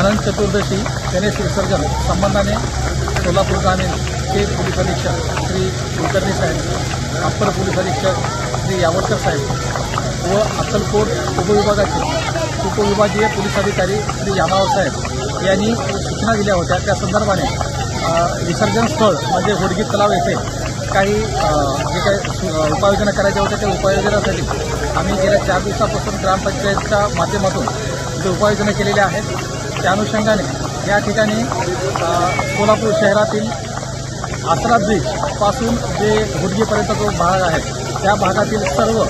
अनंत चतुर्दशी गणेश विसर्जन संबंधाने सोलापूर ग्रामीण के पोलीस अधीक्षक श्री कुलकर्णी साहेब अप्पर पोलीस अधीक्षक श्री यावडकर साहेब व अक्कलकोट उपविभागाचे उपविभागीय पोलीस अधिकारी श्री यामावर साहेब यांनी सूचना दिल्या होत्या. त्या संदर्भाने विसर्जन स्थळ म्हणजे होडगी तलाव येथे काही जे काही उपाययोजना करायच्या होत्या त्या उपाययोजनासाठी आम्ही गेल्या चार दिवसापासून ग्रामपंचायतच्या माध्यमातून जे उपाययोजना केलेल्या आहेत त्या अनुषंगाने या ठिकाणी कोल्हापूर शहरातील आसरा ब्रिजपासून जे हुडगीपर्यंत जो भाग आहे त्या भागातील सर्व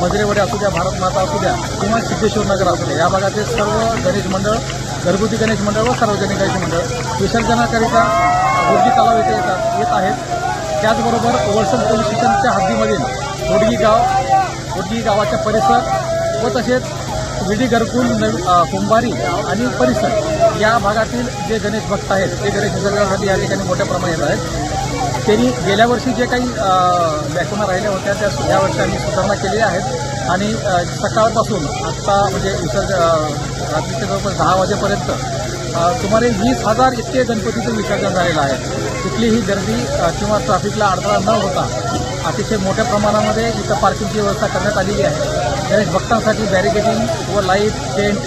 मजरेवडे असू द्या भारत माता असू द्या किंवा सिद्धेश्वर नगर असू द्या या भागातील सर्व गणेश मंडळ घरगुती गणेश मंडळ व सार्वजनिक गणेश मंडळ विसर्जनाकरिता गुडगी तलाव येथे येतात येत आहेत. त्याचबरोबर वळसण पोलीस स्टेशनच्या हद्दीमधील हुडगी गाव हुडगी गावाचा परिसर व तसेच विडी घरकुल नवी कुंभारी आणि परिसर या भागातील जे गणेश भक्त आहेत ते गणेश विसर्जनासाठी या ठिकाणी मोठ्या प्रमाणात येत आहेत. त्यांनी गेल्या वर्षी जे काही बॅकुना राहिल्या होत्या त्या या वर्षी आम्ही सुधारणा केलेल्या आहेत. आणि सकाळपासून आत्ता म्हणजे विसर्ज रात्रीच्या जवळपास दहा वाजेपर्यंत सुमारे वीस हजार इतके गणपतीचं विसर्जन झालेलं आहे. कुठलीही गर्दी किंवा ट्रॅफिकला अडथळा न होता अतिशय मोठ्या प्रमाणामध्ये इथं पार्किंगची व्यवस्था करण्यात आलेली आहे. गणेश भक्तांसाठी बॅरिकेडिंग व लाइट टेंट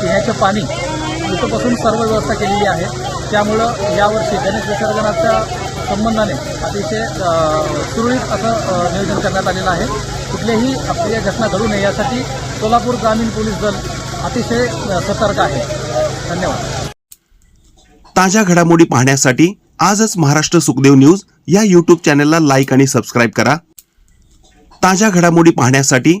पिण्याचं पाणी इथंपासून सर्व व्यवस्था केलेली आहे. त्यामुळं यावर्षी गणेश विसर्जनाच्या संबंधाने अतिशय सुरळीत असं नियोजन करण्यात आलेलं आहे. कुठल्याही अप्रिय घटना घडू नये यासाठी सोलापूर ग्रामीण पोलीस दल अतिशय सतर्क आहे. धन्यवाद. ताज्या घडामोडी पाहण्यासाठी आजच महाराष्ट्र सुखदेव न्यूज या यूट्यूब चॅनलला लाईक आणि सबस्क्राईब करा. ताज्या घडामोडी पाहण्यासाठी